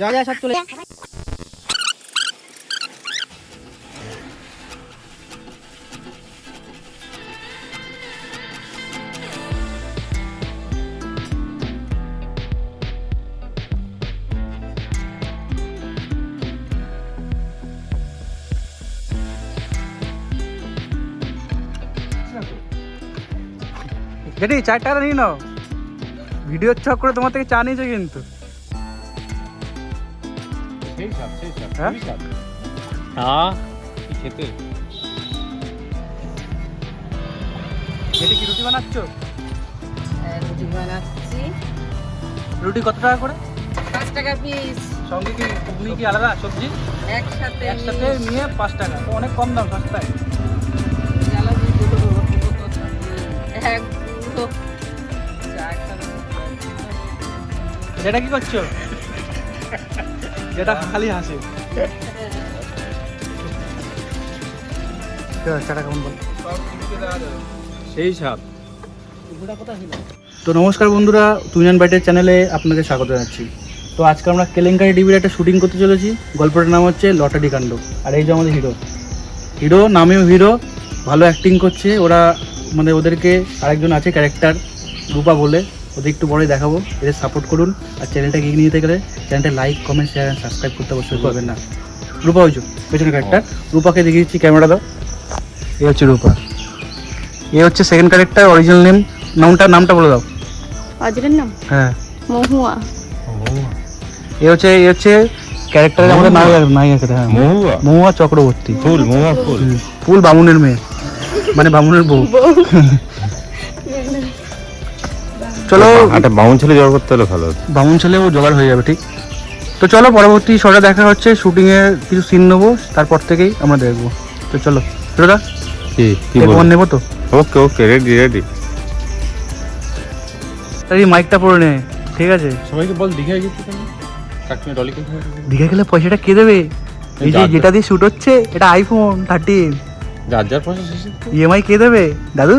যা যা সব চলে জেঠি চার টাকা নিয়ে নাও। ভিডিওর চক করে তোমার থেকে চা নিয়েছে কিন্তু। সেই স্বাদ সেই স্বাদ হ্যাঁ? সেই স্বাদ হ্যাঁ কি খেতে? জেঠি কি রুটি বানাচ্ছ? রুটি বানাচ্ছি। রুটি কত টাকা করে? পাঁচ টাকা পিস সঙ্গে কি ঘুগনি কি আলাদা সবজি? একসাথে একসাথে নিয়ে পাঁচ টাকা। তো অনেক কম দাম সস্তায়। এক চা খাবে। যেটা কি করছ? যেটা খালি হাসে। সেই স্বাদ। তো নমস্কার বন্ধুরা তুইনান বাইটের চ্যানেলে আপনাদের স্বাগত জানাচ্ছি। তো আজকে আমরা কেলেঙ্কারি টিভির একটা শুটিং করতে চলেছি। গল্পটার নাম হচ্ছে লটারি কাণ্ড। আর এই যে আমাদের হিরো। হিরো নামেও হিরো ভালো অ্যাক্টিং করছে। ওরা মানে ওদেরকে আরেকজন আছে ক্যারেক্টার রূপা বলে। ওদের একটু পরে দেখাবো। এদের সাপোর্ট করুন। আর চ্যানেলটাকে এগিয়ে নিয়ে যেতে গেলে চ্যানেলটা like comment share and subscribe করতে অবশ্যই করবেন না। রূপা হয়েছ পেছনে ক্যারেক্টার রূপাকে দেখিয়ে দিচ্ছি ক্যামেরা দাও। এ হচ্ছে রূপা। এ হচ্ছে সেকেন্ড ক্যারেক্টার অরিজিনাল নেম নামটা নামটা বলে দাও। অজরের নাম? হ্যাঁ। মহুয়া। এ হচ্ছে এ হচ্ছে ক্যারেক্টার আমাদের নায়ক নায়ক হ্যাঁ। মহুয়া। মহুয়া চক্রবর্তী। ফুল মহুয়া ফুল। ফুল বামুনের মেয়ে। মানে বামুনের বউ। চলো একটা বাউন ছেলে জড় করতে হলে ভালো হতো। বামুন ছেলেও জোগাড় হয়ে যাবে ঠিক? তো চলো পরবর্তী শটে দেখা হচ্ছে। শুটিং এর কিছু সিন নেব তারপর থেকেই আমরা দেখব। তো চলো দাদা কি কি নেব তো? ওকে ওকে রেডি রেডি তাই মাইকটা পরে নে ঠিক আছে? সবাইকে বল দীঘায় গেছি কেন কাকিমা ডলি দীঘা গেলে পয়সাটা কে দেবে? এই যে যেটা দিয়ে শুট হচ্ছে এটা আইফোন থার্টিন যার যার পয়সা শেষে ইএমআই কে দেবে? দাদু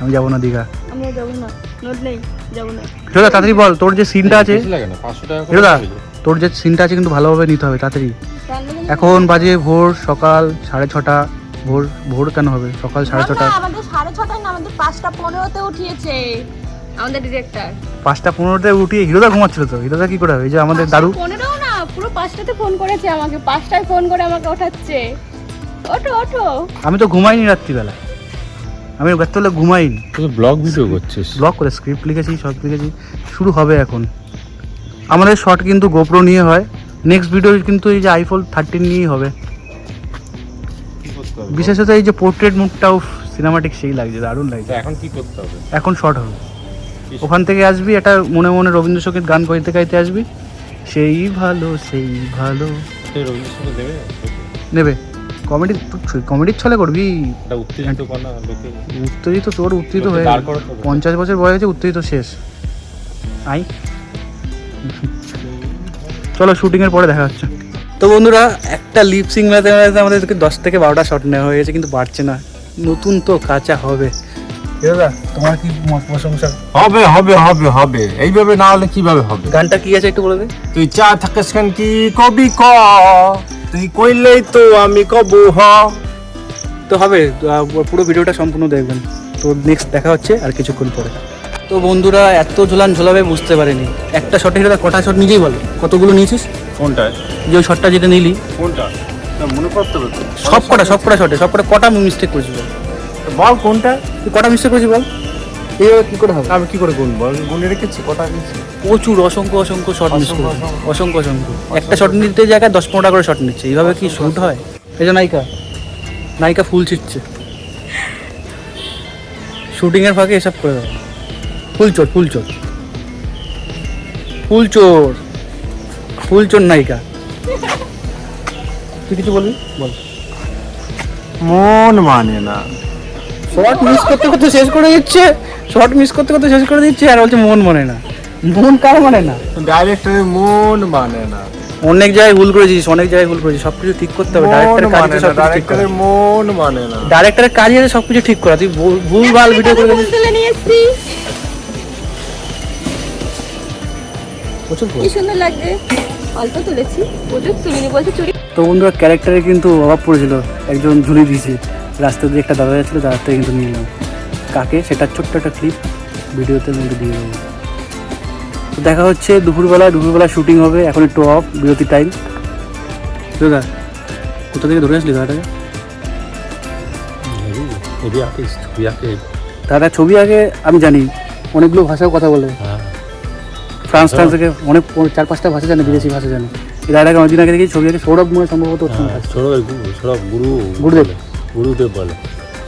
আমি যাব না দীঘা। আমরা যাব না নোট নেই যাব না। দাদা তাড়াতাড়ি বল তোর যে সিনটা আছে বেশি লাগে না পাঁচশো টাকা করে হিরোদা তোর যে সিনটা আছে কিন্তু ভালোভাবে নিতে হবে তাড়াতাড়ি। এখন বাজে ভোর সকাল সাড়ে ছটা ভোর ভোর কেন হবে? সকাল সাড়ে ছটা। আমাদের সাড়ে ছটায় না আমাদের পাঁচটা পনেরোতে উঠিয়েছে। আমাদের ডিরেক্টর পাঁচটা পনেরোতে উঠিয়ে হিরোদা ঘুমাচ্ছিল তো হিরোদা কি করে হবে? এই যে আমাদের দাদু পনেরো না পুরো পাঁচটাতে ফোন করেছে আমাকে পাঁচটায় ফোন করে আমাকে ওঠাচ্ছে। ওঠো ওঠো। আমি তো ঘুমাইনি রাত্রিবেলা। আমি রাত্রিবেলা ঘুমাইনি তুই তো ব্লগ ভিডিও করছিস? ব্লগ করে স্ক্রিপ্ট লিখেছি সব লিখেছি। শুরু হবে এখন। আমাদের শর্ট কিন্তু গোপ্রো নিয়ে হয়। নেক্সট ভিডিও কিন্তু এই যে আইফোন থার্টিন নিয়েই হবে। বিশেষত এই যে পোর্ট্রেট মুডটাও সিনেমাটিক সেই লাগছে দারুণ লাগছে। এখন কি করতে হবে? এখন শর্ট হবে। ওখান থেকে আসবি একটা মনে মনে রবীন্দ্রসঙ্গীত গান গাইতে গাইতে আসবি। সেই ভালো সেই ভালো। নেবে। কমেডি কমেডির ছলে করবি? উত্তেজিত তোর উত্তেজিত হয়ে পঞ্চাশ বছর বয়সে উত্তেজিত শেষ। আই। চলো শুটিং এর পরে দেখা হচ্ছে। তো বন্ধুরা একটা লিপসিং মেলাতে মেলাতে আমাদেরকে দশ থেকে বারোটা শট নেওয়া হয়ে গেছে কিন্তু পারছে না। নতুন তো কাঁচা হবে। দাদা তোমার কি প্রশংসা? হবে হবে হবে হবে। এইভাবে না হলে কীভাবে হবে? গানটা কি আছে একটু বলে দে। তুই চা থাকিস কেন কি? কবি ক? তুই কইলেই তো আমি কবু হ। তো হবে তো, আহ, পুরো ভিডিওটা সম্পূর্ণ দেখবেন। তো নেক্সট দেখা হচ্ছে আর কিছুক্ষণ পরে। তো বন্ধুরা এত ঝোলান ঝোলাবে বুঝতে পারেনি। একটা শটে হিরোদা কটা শট নিজেই বলো? কতগুলো নিয়েছিস? কোনটা? যে ওই শটটা যেটা নিলি। কোনটা? না মনে করতে হবে তো। সব কটা সব কটা শটে সব কটা কটা মিস্টেক করেছিস বল? বল কোনটা? তুই কটা মিস্টেক করেছিস বল? এইভাবে কি করে হবে? আমি কি করে গুনবো? আমি গুনে রেখেছি কটা প্রচুর অসংখ্য অসংখ্য শট মিস অসংখ্য, অসংখ্য। একটা শট নিতে জায়গায় দশ পনেরোটা করে শট নিচ্ছে। এইভাবে কি শুট হয়? এই যে নায়িকা। নায়িকা ফুল ছিটছে। শুটিং এর ফাঁকে এসব করে দেয় ফুল চোর ফুল চোর। ফুল চোর। ফুল চোর নায়িকা। তুই কিছু বলবি? বল। মন মানে না। শর্ট মিস করতে করতে শেষ করে দিচ্ছে। শর্ট মিস করতে করতে শেষ করে দিচ্ছে আর বলছে মন মানে না। মন কার মানে না? ডাইরেক্টরের মন মানে না। অনেক জায়গায় ভুল করেছিস অনেক জায়গায় ভুল করেছিস সবকিছু ঠিক করতে হবে। ডাইরেক্টরের কাজ মানে ঠিক করা। ডাইরেক্টরের মন মানে না। ডাইরেক্টরের কাজ আছে সবকিছু ঠিক করা। তুই ভুল- ভুল ভিডিও করে ফুল তুলে নিয়ে এসছি প্রচুর কি সুন্দর লাগছে? অল্প তুলেছি। প্রচুর তুলিনি বলছে চুরি। তো বন্ধুরা ক্যারেক্টারে কিন্তু অভাব পড়েছিল। একজন ঝুলি দিয়েছে। রাস্তা দিয়ে একটা দাদা যাচ্ছিল দাদার থেকে কিন্তু নিয়ে নিলাম। কাকে সেটা ছোট্ট একটা ক্লিপ ভিডিওতে মধ্যে দিয়ে দেবো। তো দেখা হচ্ছে দুপুরবেলা দুপুরবেলা শুটিং হবে এখন একটু অফ বিরতি টাইম দাদা কোথা থেকে ধরে আসলি দাদাটাকে? হেভি আর্টিস্ট ছবি আঁকে। দাদা ছবি আগে আমি জানি। অনেকগুলো ভাষাও কথা বলে। হ্যাঁ। ফ্রান্স ফ্রান্স থেকে অনেক চার পাঁচটা ভাষা জানে বিদেশি ভাষা জানে। এই দাদাটাকে অনেকদিন আগে দেখি ছবি আগে সৌরভ মনে সম্ভবত সৌরভ গুরু সৌরভ গুরু গুরুদেব। গুরুদেব বলে।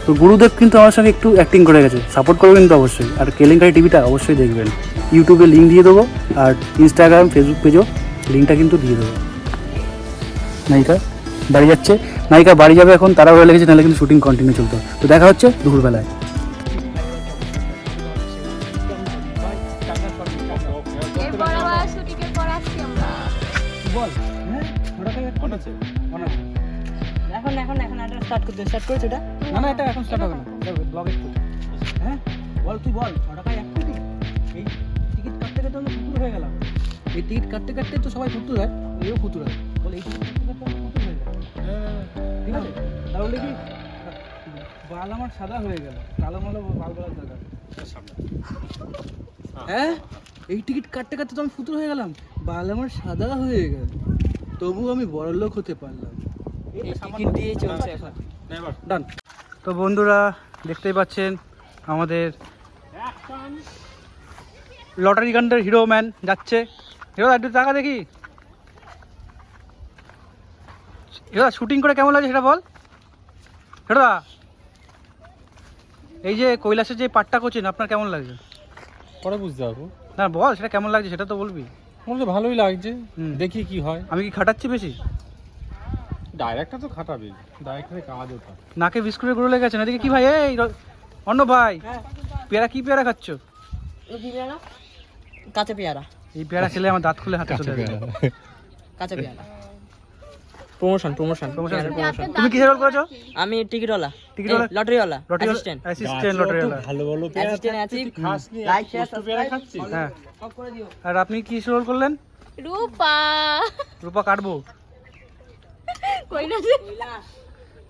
তো গুরুদেব কিন্তু আমার সঙ্গে একটু অ্যাক্টিং করে গেছে। সাপোর্ট করবে কিন্তু অবশ্যই। আর কেলেঙ্কারি টিভিটা অবশ্যই দেখবেন। ইউটিউবে লিঙ্ক দিয়ে দেবো আর ইনস্টাগ্রাম ফেসবুক পেজও লিঙ্কটা কিন্তু দিয়ে দেবো। নায়িকা বাড়ি যাচ্ছে। নায়িকা বাড়ি যাবে এখন তারা হয়ে লেগেছে নাহলে কিন্তু শুটিং কন্টিনিউ চলতো। তো দেখা হচ্ছে দুপুরবেলায়। হ্যাঁ? এখন এখন এখন স্টার্ট করতে স্টার্ট করেছে এটা না না এটা এখন স্টার্ট হবে না। ব্লগে হ্যাঁ? বল তুই বল ছ টাকায় এক কোটি? এই টিকিট কাটতে কাটতে আমরা ফুতুর হয়ে গেলাম। এই টিকিট কাটতে কাটতে তো সবাই ফুতুর হয় এও ফুতুর হয়। বল এই টিকিট কাটতে কাটতে আমরা ফুতুর হয়ে গেলাম। ঠিক আছে? তাহলে কি বাল আমার সাদা হয়ে গেল। কালো মালো বাল বলার দরকার হ্যাঁ? এই টিকিট কাটতে কাটতে তো আমি ফুতুর হয়ে গেলাম। বাল আমার সাদা হয়ে গেল। তবু আমি বড় লোক হতে পারলাম। টিকিট দিয়ে চলছে এখন। ডান তো বন্ধুরা দেখতেই পাচ্ছেন আমাদের লটারি গান্ডের হিরো ম্যান যাচ্ছে। হিরো একটু টাকা দেখি। হিরো শুটিং করে কেমন লাগছে সেটা বল। হিরোদা এই যে কৈলাসের যে পাটটা করছেন আপনার কেমন লাগছে? পরে বুঝতে পারব। না বল সেটা কেমন লাগছে সেটা তো বলবি। আমার তো ভালোই লাগছে। দেখি কি হয়। আমি কি খাটাচ্ছি বেশি? ডাইরেক্টটা তো খাটাবে ডাইরেক্টরে কাজ ওটা। নাকে বিস্কুটের গুঁড়ো লেগে গেছে এদিকে কি ভাই? এই অন্য ভাই পেয়ারা কি পেয়ারা খাচ্ছ? কাঁচা পেয়ারা। এই পেয়ারা খেলে আমার দাঁত খুলে হাতে চলে যাবে। কাঁচা পেয়ারা। প্রমোশন প্রমোশন আছে, তুমি কিসের রোল করেছ? আমি টিকিটওয়ালা। টিকিটওয়ালা? লটারিওয়ালা লটারি অ্যাসিস্ট্যান্ট অ্যাসিস্ট্যান্ট লটারি ভালো ভালো অ্যাসিস্ট্যান্ট আছি লাইক শেয়ার সাবস্ক্রাইব হ্যাঁ। সব করে দিও। আর আপনি কি রোল করলেন? রূপা। রূপা কাটবো?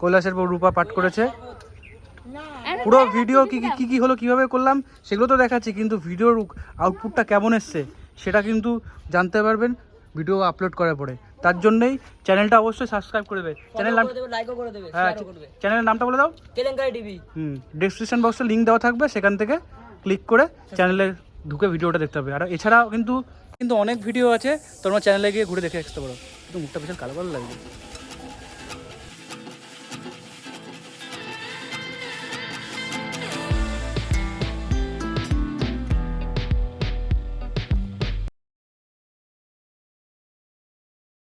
কৈলাসের পর রূপা পাঠ করেছে। পুরো ভিডিও কি কি- কি কি হলো কীভাবে করলাম সেগুলো তো দেখাচ্ছি কিন্তু ভিডিওর আউটপুটটা কেমন এসছে সেটা কিন্তু জানতে পারবেন ভিডিও আপলোড করার পরে। তার জন্যই চ্যানেলটা অবশ্যই সাবস্ক্রাইব করে দেবে। চ্যানেল নাম লাইকও করে দেবে হ্যাঁ চ্যানেলের নামটা বলে দাও। কেলেঙ্কারি টিভি হুম ডিসক্রিপশন বক্সে লিঙ্ক দেওয়া থাকবে সেখান থেকে ক্লিক করে চ্যানেলে ঢুকে ভিডিওটা দেখতে হবে। আর এছাড়াও কিন্তু কিন্তু অনেক ভিডিও আছে তোমরা চ্যানেলে গিয়ে ঘুরে দেখে আসতে পারো। কিন্তু মুখটা বিশাল কালো কালো লাগবে